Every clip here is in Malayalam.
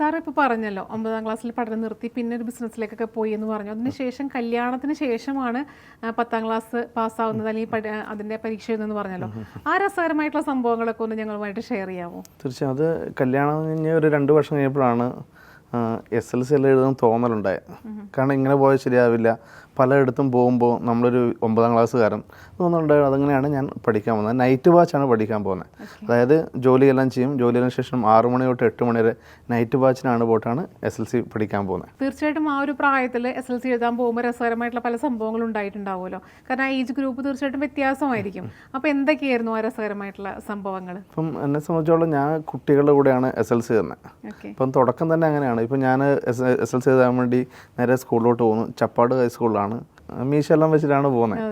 സാർ ഇപ്പോൾ പറഞ്ഞല്ലോ ഒമ്പതാം ക്ലാസ്സിൽ പഠനം നിർത്തി പിന്നെ ഒരു ബിസിനസ്സിലേക്കൊക്കെ പോയി എന്ന് പറഞ്ഞു. അതിനുശേഷം കല്യാണത്തിന് ശേഷമാണ് പത്താം ക്ലാസ് പാസ്സാവുന്നത് അല്ലെങ്കിൽ അതിന്റെ പരീക്ഷ എഴുതുന്നു പറഞ്ഞല്ലോ. ആ രസകരമായിട്ടുള്ള സംഭവങ്ങളൊക്കെ ഒന്ന് ഞങ്ങളുമായിട്ട് ഷെയർ ചെയ്യാമോ? തീർച്ചയായും. അത് കല്യാണം കഴിഞ്ഞ് ഒരു രണ്ട് വർഷം കഴിഞ്ഞപ്പോഴാണ് എസ് എൽ സി എല്ലാം എഴുതാൻ തോന്നലുണ്ടായത്. കാരണം ഇങ്ങനെ പോയാൽ ശരിയാവില്ല. പലയിടത്തും പോകുമ്പോൾ നമ്മളൊരു ഒമ്പതാം ക്ലാസ്സുകാരൻ തോന്നുന്നുണ്ട് അതങ്ങനെയാണ് ഞാൻ പഠിക്കാൻ പോകുന്നത്. നൈറ്റ് വാച്ചാണ് പഠിക്കാൻ പോകുന്നത്. അതായത് ജോലിയെല്ലാം ചെയ്യും. ജോലിയെല്ലാം ശേഷം ആറു മണി തൊട്ട് എട്ട് മണി വരെ നൈറ്റ് വാച്ചിനാണ് പോയിട്ടാണ് എസ് എൽ സി പഠിക്കാൻ പോകുന്നത്. തീർച്ചയായിട്ടും ആ ഒരു പ്രായത്തിൽ എസ് എൽ സി എഴുതാൻ പോകുമ്പോൾ രസകരമായിട്ടുള്ള പല സംഭവങ്ങളും ഉണ്ടായിട്ടുണ്ടാവുമല്ലോ. കാരണം ആ ഏജ് ഗ്രൂപ്പ് തീർച്ചയായിട്ടും വ്യത്യാസമായിരിക്കും. അപ്പോൾ എന്തൊക്കെയായിരുന്നു ആ രസകരമായിട്ടുള്ള സംഭവങ്ങൾ ഇപ്പം എന്നെ സംബന്ധിച്ചോളം ഞാൻ കുട്ടികളുടെ കൂടെയാണ് എസ് എൽ സി തന്നെ അപ്പം ഇപ്പം തുടക്കം തന്നെ അങ്ങനെയാണ്. ഇപ്പം ഞാൻ എസ് എൽ സി എഴുതാൻ വേണ്ടി നേരെ സ്കൂളിലോട്ട് പോകുന്നു. ചപ്പാട് ഹൈസ്കൂളിലാണ് മീശെല്ലാം വെച്ചിട്ടാണ് പോകുന്നത്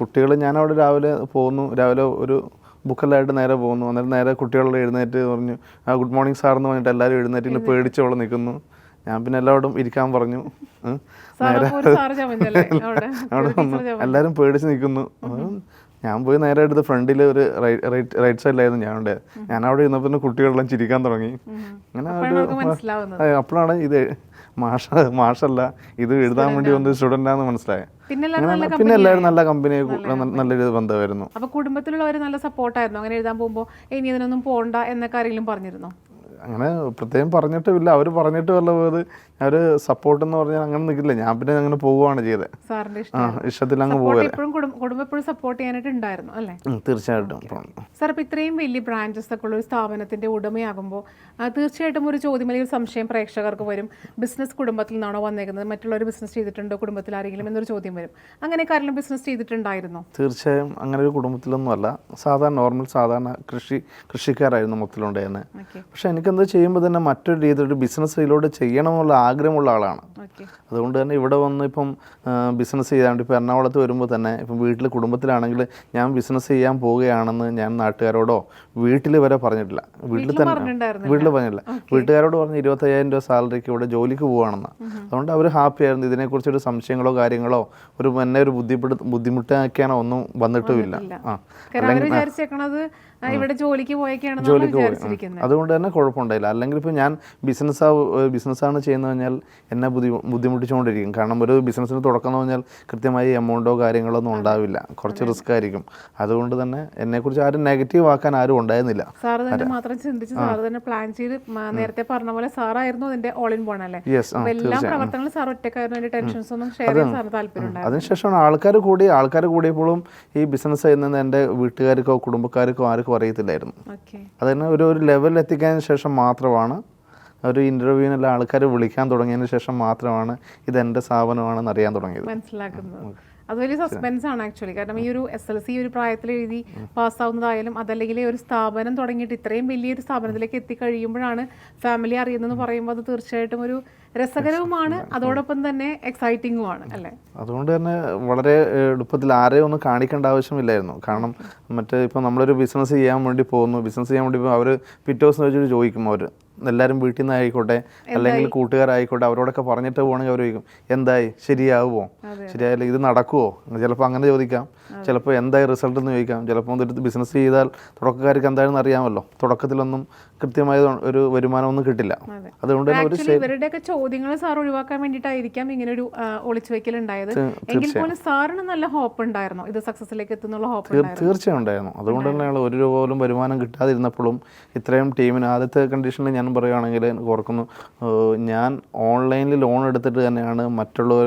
കുട്ടികൾ ഞാൻ അവിടെ രാവിലെ പോകുന്നു. രാവിലെ ഒരു ബുക്കെല്ലായിട്ട് നേരെ പോകുന്നു. അന്നേരം നേരെ കുട്ടികളുടെ എഴുന്നേറ്റ് പറഞ്ഞു ആ ഗുഡ് മോർണിംഗ് സാർ എന്ന് പറഞ്ഞിട്ട് എല്ലാവരും എഴുന്നേറ്റ് പേടിച്ചോളം നിൽക്കുന്നു. ഞാൻ പിന്നെ എല്ലാവരോടും ഇരിക്കാൻ പറഞ്ഞു. അവിടെ? വന്നു. എല്ലാവരും പേടിച്ച് നിൽക്കുന്നു. ഞാൻ പോയി നേരെ എടുത്ത് ഫ്രണ്ടിൽ ഒരു റൈറ്റ് റൈറ്റ് സൈഡിലായിരുന്നു ഞാൻ ഉണ്ടായത് ഞാൻ അവിടെ ഇരുന്നപ്പോൾ കുട്ടികളെല്ലാം ചിരിക്കാൻ തുടങ്ങി. അങ്ങനെ അപ്പോഴാണ് ഇത് മാഷ മാഷല്ല ഇത് എഴുതാൻ വേണ്ടി വന്ന സ്റ്റുഡന്റാന്ന് മനസ്സിലായത് പിന്നെ എല്ലാവരും നല്ല കമ്പനി നല്ലൊരു ബന്ധമായിരുന്നു. അപ്പൊ കുടുംബത്തിലുള്ളവർ നല്ല സപ്പോർട്ടായിരുന്നു അങ്ങനെ എഴുതാൻ പോകുമ്പോൾ ഇനി ഇതിനൊന്നും പോണ്ട എന്നൊക്കെ ആരെങ്കിലും പറഞ്ഞിരുന്നോ? അങ്ങനെ പ്രത്യേകം പറഞ്ഞിട്ടുമില്ല. അവർ പറഞ്ഞിട്ട് വല്ല പോയത് ഒരു സപ്പോർട്ട് എന്ന് പറഞ്ഞാൽ അങ്ങനെ നിൽക്കില്ല ഞാൻ പിന്നെ അങ്ങനെ പോവുകയാണ് ചെയ്തത് ഇഷ്ടത്തിൽ അങ്ങ് എപ്പോഴും സപ്പോർട്ട് ചെയ്യാനായിട്ട് ഉണ്ടായിരുന്നു അല്ലേ? തീർച്ചയായിട്ടും. സാർ ഇപ്പോൾ ഇത്രയും വലിയ ബ്രാഞ്ചസ് ഒക്കെ ഉള്ള ഒരു സ്ഥാപനത്തിന്റെ ഉടമയാകുമ്പോൾ തീർച്ചയായിട്ടും ഒരു ചോദ്യം അല്ലെങ്കിൽ സംശയം പ്രേക്ഷകർക്ക് വരും. ബിസിനസ് കുടുംബത്തിൽ നിന്നാണോ വന്നേക്കുന്നത്? മറ്റുള്ളവർ ബിസിനസ് ചെയ്തിട്ടുണ്ടോ? കുടുംബത്തിൽ ആരെങ്കിലും എന്നൊരു ചോദ്യം വരും. അങ്ങനെ കാരണം ബിസിനസ് ചെയ്തിട്ടുണ്ടായിരുന്നോ? തീർച്ചയായും അങ്ങനെ ഒരു കുടുംബത്തിലൊന്നും അല്ല സാധാരണ നോർമൽ സാധാരണ കൃഷി കൃഷിക്കാരായിരുന്നു മൊത്തത്തിലുണ്ടായിരുന്നത് പക്ഷെ പക്ഷെ ചെയ്യുമ്പോൾ തന്നെ മറ്റൊരു രീതിയിൽ ഒരു ബിസിനസ് ഇതിലൂടെ ചെയ്യണമെന്നുള്ള ആഗ്രഹമുള്ള ആളാണ്. അതുകൊണ്ട് തന്നെ ഇവിടെ വന്ന് ഇപ്പം ബിസിനസ് ചെയ്യാണ്ട് ഇപ്പം എറണാകുളത്ത് വരുമ്പോൾ തന്നെ ഇപ്പം വീട്ടിൽ കുടുംബത്തിലാണെങ്കിൽ ഞാൻ ബിസിനസ് ചെയ്യാൻ പോവുകയാണെന്ന് ഞാൻ നാട്ടുകാരോടോ വീട്ടിൽ വരെ പറഞ്ഞിട്ടില്ല. വീട്ടിൽ തന്നെ വീട്ടിൽ പറഞ്ഞില്ല വീട്ടുകാരോട് പറഞ്ഞ് ഇരുപത്തയ്യായിരം രൂപ സാലറിക്ക് ഇവിടെ ജോലിക്ക് പോവുകയാണെന്ന്. അതുകൊണ്ട് അവർ ഹാപ്പി ആയിരുന്നു. ഇതിനെക്കുറിച്ച് ഒരു സംശയങ്ങളോ കാര്യങ്ങളോ ഒരു എന്നെ ഒരു ബുദ്ധിമുട്ട് ബുദ്ധിമുട്ടാക്കിയാണോ ഒന്നും വന്നിട്ടുമില്ല. ആ. ഇവിടെ ജോലിക്ക് പോയേക്കാണെന്നാണ് ജോലിക്ക് പോയി അതുകൊണ്ട് തന്നെ കുഴപ്പമുണ്ടായില്ല. അല്ലെങ്കിൽ ഇപ്പം ഞാൻ ബിസിനസ് ബിസിനസ്സാണ് ചെയ്യുന്നത് കഴിഞ്ഞാൽ എന്നെ ബുദ്ധി ബുദ്ധിമുട്ടിച്ചുകൊണ്ടിരിക്കും. കാരണം ഒരു ബിസിനസ്സിന് തുടക്കം എന്ന് പറഞ്ഞാൽ കൃത്യമായി എമൗണ്ടോ കാര്യങ്ങളോ ഒന്നും ഉണ്ടാവില്ല. കുറച്ച് റിസ്ക് ആയിരിക്കും അതുകൊണ്ട് തന്നെ എന്നെക്കുറിച്ച് ആരും നെഗറ്റീവ് ആക്കാൻ ആരും ഉണ്ടായിരുന്നില്ല. സാറ് തന്നെ മാത്രം ചിന്തിച്ച് സാറ് തന്നെ പ്ലാൻ ചെയ്ത് നേരത്തെ പറഞ്ഞ പോലെ സാറായിരുന്നു അതിന്റെ ഓൾ ഇൻ പോൺ അല്ലേ? എല്ലാ പ്രവർത്തനങ്ങളും സാർ ഒറ്റക്കായിരുന്നു ടെൻഷൻസ് ഒന്നും ഷെയർ ചെയ്യാൻ സാറിന് താല്പര്യം ഉണ്ടായിരുന്നു അതിനുശേഷമാണ് ആൾക്കാർ കൂടി ആൾക്കാർ കൂടിയപ്പോഴും ഈ ബിസിനസ് ചെയ്യുന്നത് എന്റെ വീട്ടുകാർക്കോ കുടുംബക്കാർക്കോ ആർക്കും അറിയത്തില്ലായിരുന്നു. അത് തന്നെ ഒരു ഒരു ലെവലിൽ എത്തിക്കാൻ ശേഷം മാത്രമാണ് ഒരു ഇന്റർവ്യൂവിനെല്ലാം ആൾക്കാർ വിളിക്കാൻ തുടങ്ങിയതിന് ശേഷം മാത്രമാണ് ഇത് എന്റെ സ്ഥാപനമാണെന്ന് അറിയാൻ തുടങ്ങിയത്. മനസ്സിലാക്കുന്നത്. അത് വലിയ സസ്പെൻസ് ആണ് ആക്ച്വലി കാരണം ഈ ഒരു എസ് എൽ സി ഒരു പ്രായത്തിൽ എഴുതി പാസ്സാവുന്നതായാലും അതല്ലെങ്കിൽ ഒരു സ്ഥാപനം തുടങ്ങിയിട്ട് ഇത്രയും വലിയൊരു സ്ഥാപനത്തിലേക്ക് എത്തിക്കഴിയുമ്പോഴാണ് ഫാമിലി അറിയുന്നതെന്ന് പറയുമ്പോൾ അത് തീർച്ചയായിട്ടും ഒരു രസകരവുമാണ് അതോടൊപ്പം തന്നെ എക്സൈറ്റിംഗുമാണ് അല്ലേ? അതുകൊണ്ട് തന്നെ വളരെ എളുപ്പത്തിൽ ആരെയും ഒന്നും കാണിക്കേണ്ട ആവശ്യമില്ലായിരുന്നു. കാരണം മറ്റേ ഇപ്പോൾ നമ്മളൊരു ബിസിനസ് ചെയ്യാൻ വേണ്ടി പോകുന്നു. ബിസിനസ് ചെയ്യാൻ വേണ്ടി അവർ പിറ്റേ ദിവസം വെച്ചിട്ട് ചോദിക്കും. അവർ എല്ലാവരും വീട്ടിൽ നിന്ന് ആയിക്കോട്ടെ അല്ലെങ്കിൽ കൂട്ടുകാരായിക്കോട്ടെ അവരോടൊക്കെ പറഞ്ഞിട്ട് പോകണമെങ്കിൽ അവർ ചോദിക്കും എന്തായി? ശരിയാവുമോ? ശരിയായാലും ശരിയായില്ല? ഇത് നടക്കുമോ ചിലപ്പോൾ അങ്ങനെ ചോദിക്കാം. ചിലപ്പോൾ എന്തായി റിസൾട്ട് എന്ന് ചോദിക്കാം. ചിലപ്പോൾ ഒരു ബിസിനസ് ചെയ്താൽ തുടക്കക്കാർക്ക് എന്തായാലും അറിയാമല്ലോ. തുടക്കത്തിലൊന്നും കൃത്യമായ ഒരു വരുമാനമൊന്നും കിട്ടില്ല. അതെ. അതുകൊണ്ട് തന്നെ ഒരു ഇവരുടെയൊക്കെ ചോദ്യങ്ങൾ സാർ ഒഴിവാക്കാൻ വേണ്ടിയിട്ടായിരിക്കാം ഇങ്ങനെ ഒരു ഒളിച്ചു വെക്കൽ ഉണ്ടായത് എങ്കിൽ പോലും സാറിന് നല്ല ഹോപ്പ് ഉണ്ടായിരുന്നു. ഇത് സക്സസിലേക്ക് എത്തുന്നുള്ള ഹോപ്പ് തീർച്ചയായും ഉണ്ടായിരുന്നു. അതുകൊണ്ട് തന്നെയാണ് ഒരു രൂപ പോലും വരുമാനം കിട്ടാതിരുന്നപ്പോഴും ഇത്രയും ടീമിന് ആദ്യത്തെ കണ്ടീഷനിൽ ഞാൻ പറയുകയാണെങ്കിൽ ഓർക്കുന്നു ഞാൻ ഓൺലൈനിൽ ലോൺ എടുത്തിട്ട് തന്നെയാണ് മറ്റുള്ളവർ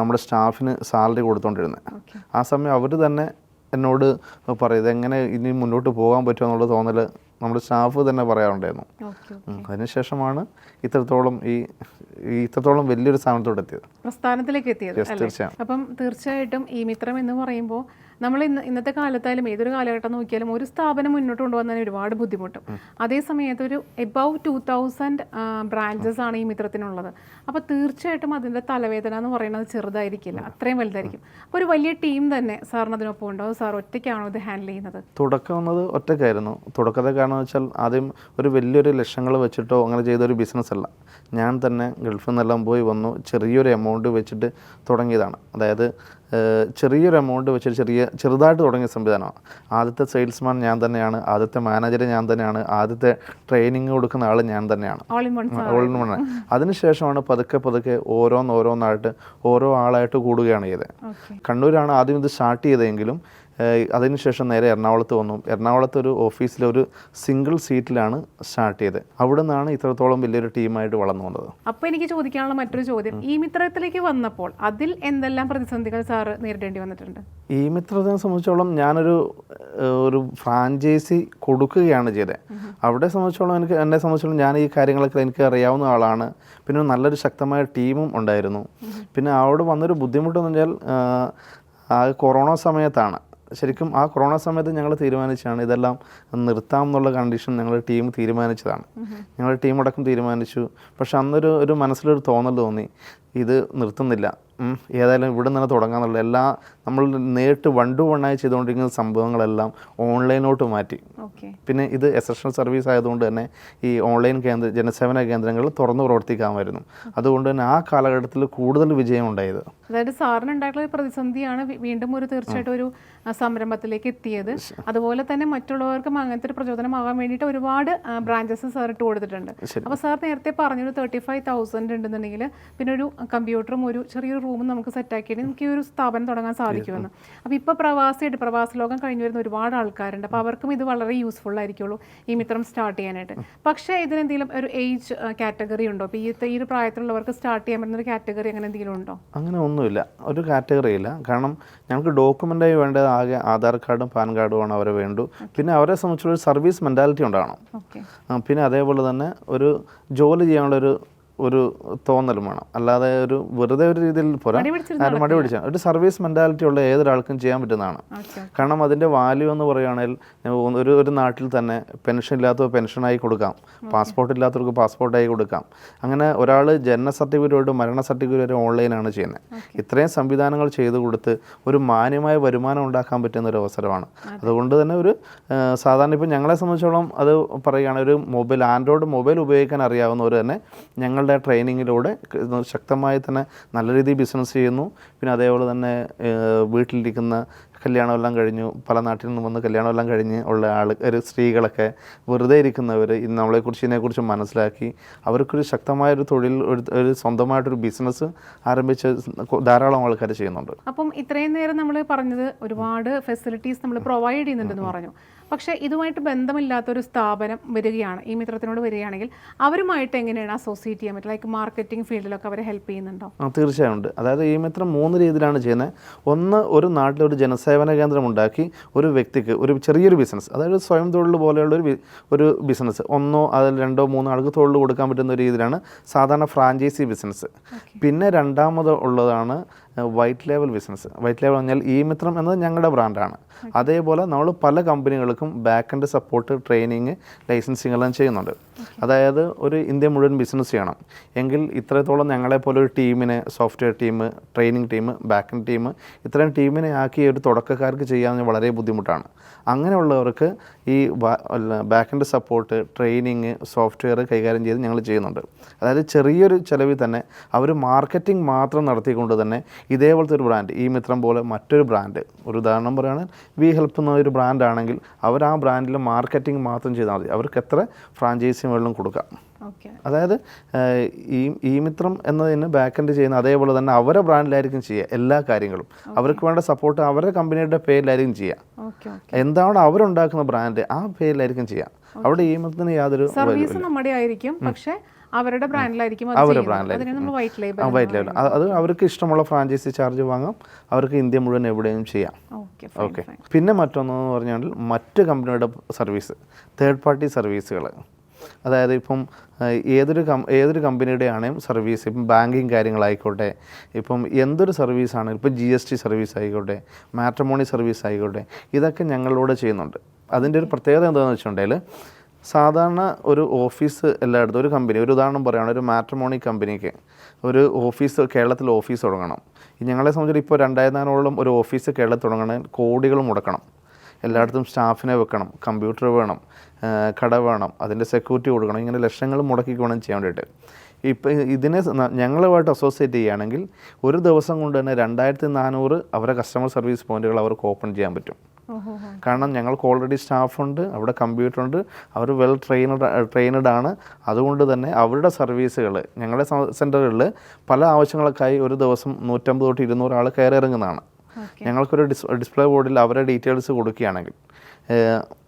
നമ്മുടെ സ്റ്റാഫിന് സാലറി കൊടുത്തുകൊണ്ടിരുന്നത് ഓക്കെ. ആ സമയം അവർ തന്നെ എന്നോട് പറയും ഇതെങ്ങനെ ഇനി മുന്നോട്ട് പോകാൻ പറ്റുമോ എന്നുള്ള തോന്നൽ നമ്മുടെ സ്റ്റാഫ് തന്നെ പറയാറുണ്ടായിരുന്നു. അതിനുശേഷമാണ് ഇത്രത്തോളം ഈ ഇത്രത്തോളം വലിയൊരു സ്ഥാനത്തോട്ട് എത്തിയത് പ്രസ്ഥാനത്തിലേക്ക് എത്തിയത് തീർച്ചയായും. അപ്പം തീർച്ചയായിട്ടും ഈ മിത്രം എന്ന് പറയുമ്പോൾ നമ്മൾ ഇന്ന് ഇന്നത്തെ കാലത്തായാലും ഏതൊരു കാലഘട്ടം നോക്കിയാലും ഒരു സ്ഥാപനം മുന്നോട്ട് കൊണ്ടുവന്നതിന് ഒരുപാട് ബുദ്ധിമുട്ടും. അതേ സമയത്ത് ഒരു എബവ് ടു തൗസൻഡ് ബ്രാഞ്ചസ് ആണ് ഈ മിത്രത്തിനുള്ളത്. അപ്പോൾ തീർച്ചയായിട്ടും അതിന്റെ തലവേദന എന്ന് പറയുന്നത് ചെറുതായിരിക്കില്ല അത്രയും വലുതായിരിക്കും. അപ്പോൾ ഒരു വലിയ ടീം തന്നെ സാറിന് അതിനൊപ്പം ഉണ്ടോ? സാർ ഒറ്റയ്ക്കാണോ ഇത് ഹാൻഡിൽ ചെയ്യുന്നത്? തുടക്കം വന്നത് ഒറ്റയ്ക്കായിരുന്നു. തുടക്കത്തെ കാരണം വെച്ചാൽ ആദ്യം ഒരു വലിയൊരു ലക്ഷങ്ങൾ വെച്ചിട്ടോ അങ്ങനെ ചെയ്തൊരു ബിസിനസ് അല്ല. ഞാൻ തന്നെ ഗൾഫിൽ നിന്നെല്ലാം പോയി വന്നു ചെറിയൊരു എമൗണ്ട് വെച്ചിട്ട് തുടങ്ങിയതാണ്. അതായത് ചെറിയൊരു എമൗണ്ട് വെച്ചൊരു ചെറിയ ചെറുതായിട്ട് തുടങ്ങിയ സംവിധാനമാണ്. ആദ്യത്തെ സെയിൽസ്മാൻ ഞാൻ തന്നെയാണ് ആദ്യത്തെ മാനേജർ ഞാൻ തന്നെയാണ് ആദ്യത്തെ ട്രെയിനിങ് കൊടുക്കുന്ന ആൾ ഞാൻ തന്നെയാണ്. ഓൾ ഇൻ വൺ അതിനുശേഷമാണ് പതുക്കെ പതുക്കെ ഓരോന്നോരോന്നായിട്ട് ഓരോ ആളായിട്ട് കൂടുകയാണ് ചെയ്തത്. കണ്ണൂരാണ് ആദ്യം ഇത് സ്റ്റാർട്ട് ചെയ്തതെങ്കിലും അതിനുശേഷം നേരെ എറണാകുളത്ത് വന്നു. എറണാകുളത്ത് ഒരു ഓഫീസിലെ ഒരു സിംഗിൾ സീറ്റിലാണ് സ്റ്റാർട്ട് ചെയ്തത്. അവിടെ നിന്നാണ് ഇത്രത്തോളം വലിയൊരു ടീമായിട്ട് വളർന്നു വന്നത്. അപ്പോൾ എനിക്ക് ചോദിക്കാനുള്ള മറ്റൊരു ചോദ്യം. ഈ മിത്രത്തിലേക്ക് വന്നപ്പോൾ അതിൽ എന്തെല്ലാം പ്രതിസന്ധികൾ സാറ് നേരിടേണ്ടി വന്നിട്ടുണ്ട്? ഈ മിത്രത്തിനെ സംബന്ധിച്ചോളം ഞാനൊരു ഒരു ഫ്രാഞ്ചൈസി കൊടുക്കുകയാണ് ചെയ്തത്. അവിടെ സംബന്ധിച്ചോളം എനിക്ക് എന്നെ സംബന്ധിച്ചോളം ഞാൻ ഈ കാര്യങ്ങളൊക്കെ എനിക്ക് അറിയാവുന്ന ആളാണ്. പിന്നെ നല്ലൊരു ശക്തമായ ടീമും ഉണ്ടായിരുന്നു. പിന്നെ അവിടെ വന്നൊരു ബുദ്ധിമുട്ടെന്ന് വെച്ചാൽ ആ കൊറോണ സമയത്താണ്. ശരിക്കും ആ കൊറോണ സമയത്ത് ഞങ്ങൾ തീരുമാനിച്ചാണ് ഇതെല്ലാം നിർത്താം എന്നുള്ള കണ്ടീഷൻ ഞങ്ങൾ ടീം തീരുമാനിച്ചതാണ്. ഞങ്ങൾ ടീം അടക്കം തീരുമാനിച്ചു. പക്ഷെ അന്നൊരു ഒരു മനസ്സിലൊരു തോന്നൽ തോന്നി. ഇത് നിർത്തുന്നില്ല. ഏതായാലും ഇവിടെ നിന്ന് തുടങ്ങാന്നുള്ള. എല്ലാ നമ്മൾ നേരിട്ട് വൺ ടു വണ്ണായി ചെയ്തുകൊണ്ടിരിക്കുന്ന സംഭവങ്ങളെല്ലാം ഓൺലൈനോട്ട് മാറ്റി. ഓക്കെ. പിന്നെ ഇത് എസെൻഷ്യൽ സർവീസ് ആയതുകൊണ്ട് തന്നെ ഈ ഓൺലൈൻ കേന്ദ്ര ജനസേവന കേന്ദ്രങ്ങൾ തുറന്നു പ്രവർത്തിക്കാമായിരുന്നു. അതുകൊണ്ട് തന്നെ ആ കാലഘട്ടത്തിൽ കൂടുതൽ വിജയം ഉണ്ടായത് അതായത് സാറിന് ഉണ്ടായിട്ടുള്ള ഒരു പ്രതിസന്ധിയാണ് വീണ്ടും ഒരു തീർച്ചയായിട്ടും ഒരു സംരംഭത്തിലേക്ക് എത്തിയത്. അതുപോലെ തന്നെ മറ്റുള്ളവർക്കും അങ്ങനത്തെ ഒരു പ്രചോദനമാകാൻ വേണ്ടിയിട്ട് ഒരുപാട് ബ്രാഞ്ചസ് സാർ ഇട്ട് കൊടുത്തിട്ടുണ്ട്. അപ്പോൾ സാർ നേരത്തെ പറഞ്ഞൊരു തേർട്ടി ഫൈവ് തൗസൻഡ് ഉണ്ടെന്നുണ്ടെങ്കിൽ പിന്നെ ഒരു കമ്പ്യൂട്ടറും ഒരു ചെറിയൊരു റൂമും നമുക്ക് സെറ്റാക്കിയിട്ട് നമുക്ക് ഈ ഒരു സ്ഥാപനം തുടങ്ങാൻ സാധിക്കുമെന്ന്. അപ്പോൾ ഇപ്പോൾ പ്രവാസിയായിട്ട് പ്രവാസ ലോകം കഴിഞ്ഞു വരുന്ന ഒരുപാട് ആൾക്കാരുണ്ട്. അപ്പോൾ അവർക്കും ഇത് വളരെ യൂസ്ഫുൾ ആയിരിക്കുള്ളൂ ഈ മിത്രം സ്റ്റാർട്ട് ചെയ്യാനായിട്ട്. പക്ഷേ ഇതിനെന്തെങ്കിലും ഒരു ഏജ് കാറ്റഗറി ഉണ്ടോ? അപ്പോൾ ഈ ഈ ഒരു പ്രായത്തിലുള്ളവർക്ക് സ്റ്റാർട്ട് ചെയ്യാൻ പറ്റുന്ന ഒരു കാറ്റഗറി അങ്ങനെ എന്തെങ്കിലും ഉണ്ടോ? അങ്ങനെ ഒന്നുമില്ല. ഒരു കാറ്റഗറി ഇല്ല. കാരണം ഞങ്ങൾക്ക് ഡോക്യുമെന്റായി വേണ്ടത് ആകെ ആധാർ കാർഡും പാൻ കാർഡും ആണ് അവരെ വേണ്ടു. പിന്നെ അവരെ സംബന്ധിച്ചുള്ള ഒരു സർവീസ് മെന്റാലിറ്റി ഉണ്ടാകണം. പിന്നെ അതേപോലെ തന്നെ ഒരു ജോലി ചെയ്യാനുള്ളൊരു ഒരു തോന്നലും വേണം. അല്ലാതെ ഒരു വെറുതെ ഒരു രീതിയിൽ പോരാ. ആരും മടി പിടിച്ച. ഒരു സർവീസ് മെന്റാലിറ്റി ഉള്ള ഏതൊരാൾക്കും ചെയ്യാൻ പറ്റുന്നതാണ്. കാരണം അതിന്റെ വാല്യൂ എന്ന് പറയുകയാണെങ്കിൽ ഒരു ഒരു നാട്ടിൽ തന്നെ പെൻഷൻ ഇല്ലാത്തവർ പെൻഷനായി കൊടുക്കാം. പാസ്പോർട്ട് ഇല്ലാത്തവർക്ക് പാസ്പോർട്ടായി കൊടുക്കാം. അങ്ങനെ ഒരാൾ ജനന സർട്ടിഫിക്കറ്റ് മരണ സർട്ടിഫിക്കറ്റ് വരെ ഓൺലൈനാണ് ചെയ്യുന്നത് ഇത്രയും സംവിധാനങ്ങൾ ചെയ്തു കൊടുത്ത് ഒരു മാന്യമായ വരുമാനം ഉണ്ടാക്കാൻ പറ്റുന്ന ഒരു അവസരമാണ്. അതുകൊണ്ട് തന്നെ ഒരു സാധാരണ ഇപ്പം ഞങ്ങളെ സംബന്ധിച്ചോളം അത് പറയുകയാണെങ്കിൽ ഒരു മൊബൈൽ ആൻഡ്രോയിഡ് മൊബൈൽ ഉപയോഗിക്കാൻ അറിയാവുന്നവർ തന്നെ ഞങ്ങളുടെ ട്രെയിനിങ്ങിലൂടെ ശക്തമായി തന്നെ നല്ല രീതിയിൽ ബിസിനസ് ചെയ്യുന്നു. പിന്നെ അതേപോലെ തന്നെ വീട്ടിലിരിക്കുന്ന കല്യാണമെല്ലാം കഴിഞ്ഞു പല നാട്ടിൽ നിന്ന് വന്ന് കല്യാണമെല്ലാം കഴിഞ്ഞ് ഉള്ള ആൾ ഒരു സ്ത്രീകളൊക്കെ വെറുതെ ഇരിക്കുന്നവർ ഇന്ന് നമ്മളെക്കുറിച്ച് ഇതിനെക്കുറിച്ച് മനസ്സിലാക്കി അവർക്കൊരു ശക്തമായൊരു തൊഴിൽ ഒരു ഒരു സ്വന്തമായിട്ടൊരു ബിസിനസ് ആരംഭിച്ച് ധാരാളം ആൾക്കാർ ചെയ്യുന്നുണ്ട്. അപ്പം ഇത്രയും നേരം നമ്മൾ പറഞ്ഞത് ഒരുപാട് ഫെസിലിറ്റീസ് നമ്മൾ പ്രൊവൈഡ് ചെയ്യുന്നുണ്ടെന്ന് പറഞ്ഞു. പക്ഷേ ഇതുമായിട്ട് ബന്ധമില്ലാത്ത ഒരു സ്ഥാപനം വരികയാണ് ഈ മിത്രത്തിനോട് വരികയാണെങ്കിൽ അവരുമായിട്ട് എങ്ങനെയാണ് അസോസിയേറ്റ് ചെയ്യാൻ പറ്റുക? ലൈക്ക് മാർക്കറ്റിംഗ് ഫീൽഡിലൊക്കെ അവരെ ഹെൽപ്പ് ചെയ്യുന്നുണ്ടോ? ആ തീർച്ചയായും ഉണ്ട്. അതായത് ഈ മിത്രം മൂന്ന് രീതിയിലാണ് ചെയ്യുന്നത്. ഒന്ന് ഒരു നാട്ടിൽ ഒരു ജനസേവന കേന്ദ്രം ഉണ്ടാക്കി ഒരു വ്യക്തിക്ക് ഒരു ചെറിയൊരു ബിസിനസ് അതായത് സ്വയം തൊഴിൽ പോലെയുള്ള ഒരു ഒരു ബിസിനസ് ഒന്നോ അതിൽ രണ്ടോ മൂന്നോ ആൾക്ക് തൊഴിൽ കൊടുക്കാൻ പറ്റുന്ന ഒരു രീതിയിലാണ് സാധാരണ ഫ്രാഞ്ചൈസി ബിസിനസ് പിന്നെ രണ്ടാമത് ഉള്ളതാണ് white label business white label പറഞ്ഞാൽ ഈ മിത്രം എന്നത് ഞങ്ങളുടെ ബ്രാൻഡാണ് അതേപോലെ നമ്മൾ പല കമ്പനികൾക്കും back and support training licensing എല്ലാം ചെയ്യുന്നുണ്ട്. അതായത് ഒരു ഇന്ത്യ മുഴുവൻ ബിസിനസ് ചെയ്യണം. എങ്കിൽ ഇത്രത്തോളം ഞങ്ങളെപ്പോലെ ഒരു ടീമിനെ software team training team back team ഇത്രയും ടീമിനെ ആക്കി ഒരു തുടക്കക്കാർക്ക് ചെയ്യാൻ വളരെ ബുദ്ധിമുട്ടാണ്. അങ്ങനെയുള്ളവർക്ക് ഈ ബാക്കിന്റെ സപ്പോർട്ട് ട്രെയിനിങ് സോഫ്റ്റ്വെയർ കൈകാര്യം ചെയ്ത് ഞങ്ങൾ ചെയ്യുന്നുണ്ട്. അതായത് ചെറിയൊരു ചിലവിൽ തന്നെ അവർ മാർക്കറ്റിംഗ് മാത്രം നടത്തിക്കൊണ്ട് തന്നെ ഇതേപോലത്തെ ഒരു ബ്രാൻഡ് ഈ മിത്രം പോലെ മറ്റൊരു ബ്രാൻഡ് ഒരു ഉദാഹരണം പറയുകയാണെങ്കിൽ വി ഹെൽപ്പ് എന്ന ഒരു ബ്രാൻഡാണെങ്കിൽ അവർ ആ ബ്രാൻഡിൽ മാർക്കറ്റിംഗ് മാത്രം ചെയ്താൽ മതി. അവർക്ക് എത്ര ഫ്രാഞ്ചൈസി വെള്ളം കൊടുക്കാം. അതായത് ഈ ഈ മിത്രം എന്നതിന് ബാക്ക് എൻഡ് ചെയ്യുന്ന അതേപോലെ തന്നെ അവരെ ബ്രാൻഡിലായിരിക്കും ചെയ്യുക എല്ലാ കാര്യങ്ങളും. അവർക്ക് വേണ്ട സപ്പോർട്ട് അവരുടെ കമ്പനിയുടെ പേരിലായിരിക്കും ചെയ്യുക. എന്താണ് അവരുണ്ടാക്കുന്ന ബ്രാൻഡ് ആ പേരിലായിരിക്കും ചെയ്യുക. അവിടെ ഈ മിത്രത്തിന് യാതൊരു സർവീസ് നമ്മുടെ ആയിരിക്കും പക്ഷേ അവരുടെ ബ്രാൻഡിലായിരിക്കും അവരുടെ വൈറ്റ് ലേബൽ അത് അവർക്ക് ഇഷ്ടമുള്ള ഫ്രാഞ്ചൈസി ചാർജ് വാങ്ങാം. അവർക്ക് ഇന്ത്യ മുഴുവൻ എവിടെയും ചെയ്യാം. ഓക്കെ ഓക്കെ പിന്നെ മറ്റൊന്നെന്ന് പറഞ്ഞാൽ മറ്റു കമ്പനിയുടെ സർവീസ് തേർഡ് പാർട്ടി സർവീസുകൾ അതായത് ഇപ്പം ഏതൊരു കം ഏതൊരു കമ്പനിയുടെ ആണെങ്കിലും സർവീസ് ഇപ്പം ബാങ്കിങ് കാര്യങ്ങളായിക്കോട്ടെ ഇപ്പം എന്തൊരു സർവീസാണ് ഇപ്പം ജി എസ് ടി സർവീസ് ആയിക്കോട്ടെ മാട്രിമോണി സർവീസ് ആയിക്കോട്ടെ ഇതൊക്കെ ഞങ്ങളിലൂടെ ചെയ്യുന്നുണ്ട്. അതിന്റെ ഒരു പ്രത്യേകത എന്താണെന്ന് വെച്ചിട്ടുണ്ടെങ്കിൽ സാധാരണ ഒരു ഓഫീസ് എല്ലായിടത്തും ഒരു കമ്പനി ഒരു ഉദാഹരണം പറയുകയാണ് ഒരു മാട്രിമോണി കമ്പനിക്ക് ഒരു ഓഫീസ് കേരളത്തിൽ ഓഫീസ് തുടങ്ങണം. ഞങ്ങളെ സംബന്ധിച്ചിടത്തോളം ഇപ്പോൾ രണ്ടായിരത്തിനാലോളം ഒരു ഓഫീസ് കേരളത്തിൽ തുടങ്ങണമെങ്കിൽ കോടികൾ മുടക്കണം. എല്ലായിടത്തും സ്റ്റാഫിനെ വെക്കണം കമ്പ്യൂട്ടർ വേണം കട വേണം അതിന്റെ സെക്യൂരിറ്റി കൊടുക്കണം ഇങ്ങനെ ലക്ഷങ്ങൾ മുടക്കി വേണം ചെയ്യാൻ വേണ്ടിയിട്ട്. ഇപ്പം ഇതിനെ ഞങ്ങളുമായിട്ട് അസോസിയേറ്റ് ചെയ്യുകയാണെങ്കിൽ ഒരു ദിവസം കൊണ്ട് തന്നെ രണ്ടായിരത്തി നാനൂറ് അവരെ കസ്റ്റമർ സർവീസ് പോയിന്റുകൾ അവർക്ക് ഓപ്പൺ ചെയ്യാൻ പറ്റും. കാരണം ഞങ്ങൾക്ക് ഓൾറെഡി സ്റ്റാഫുണ്ട് അവിടെ കമ്പ്യൂട്ടർ ഉണ്ട് അവർ വെൽ ട്രെയിനഡ് ട്രെയിനഡ് ആണ്. അതുകൊണ്ട് തന്നെ അവരുടെ സർവീസുകൾ ഞങ്ങളുടെ സെന്ററുകളിൽ പല ആവശ്യങ്ങൾക്കായി ഒരു ദിവസം നൂറ്റമ്പത് തൊട്ട് ഇരുന്നൂറ് ആൾ കയറി ഇറങ്ങുന്നതാണ്. ഓക്കെ ഞങ്ങൾക്കൊരു ഡിസ് ഡിസ്പ്ലേ ബോർഡിൽ അവരെ ഡീറ്റെയിൽസ് കൊടുക്കുകയാണെങ്കിൽ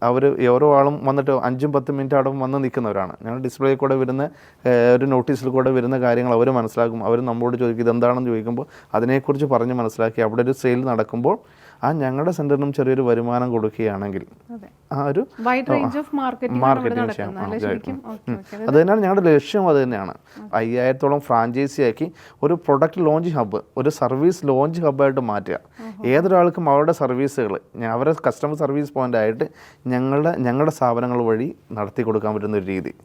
അവർ ഓരോ ആളും വന്നിട്ട് അഞ്ചും പത്തും മിനിറ്റ് അവിടെ വന്ന് നിൽക്കുന്നവരാണ്. ഞങ്ങൾ ഡിസ്പ്ലേയിൽ കൂടെ വരുന്ന ഒരു നോട്ടീസിൽ കൂടെ വരുന്ന കാര്യങ്ങൾ അവർ മനസ്സിലാക്കും. അവർ നമ്മളോട് ചോദിക്കും ഇതെന്താണെന്ന് ചോദിക്കുമ്പോൾ അതിനെക്കുറിച്ച് പറഞ്ഞ് മനസ്സിലാക്കി അവിടെ ഒരു സെയിൽ നടക്കുമ്പോൾ ആ ഞങ്ങളുടെ സെന്ററിനും ചെറിയൊരു വരുമാനം കൊടുക്കുകയാണെങ്കിൽ ആ ഒരു മാർക്കറ്റിംഗ് ചെയ്യാം. അത് തന്നെയാണ് ഞങ്ങളുടെ ലക്ഷ്യം അത് തന്നെയാണ് അയ്യായിരത്തോളം ഫ്രാഞ്ചൈസി ആക്കി ഒരു പ്രൊഡക്റ്റ് ലോഞ്ച് ഹബ്ബ് ഒരു സർവീസ് ലോഞ്ച് ഹബ്ബായിട്ട് മാറ്റുക. ഏതൊരാൾക്കും അവരുടെ സർവീസുകൾ അവരുടെ കസ്റ്റമർ സർവീസ് പോയിന്റ് ആയിട്ട് ഞങ്ങളുടെ ഞങ്ങളുടെ സ്ഥാപനങ്ങൾ വഴി നടത്തി കൊടുക്കാൻ പറ്റുന്ന ഒരു രീതി.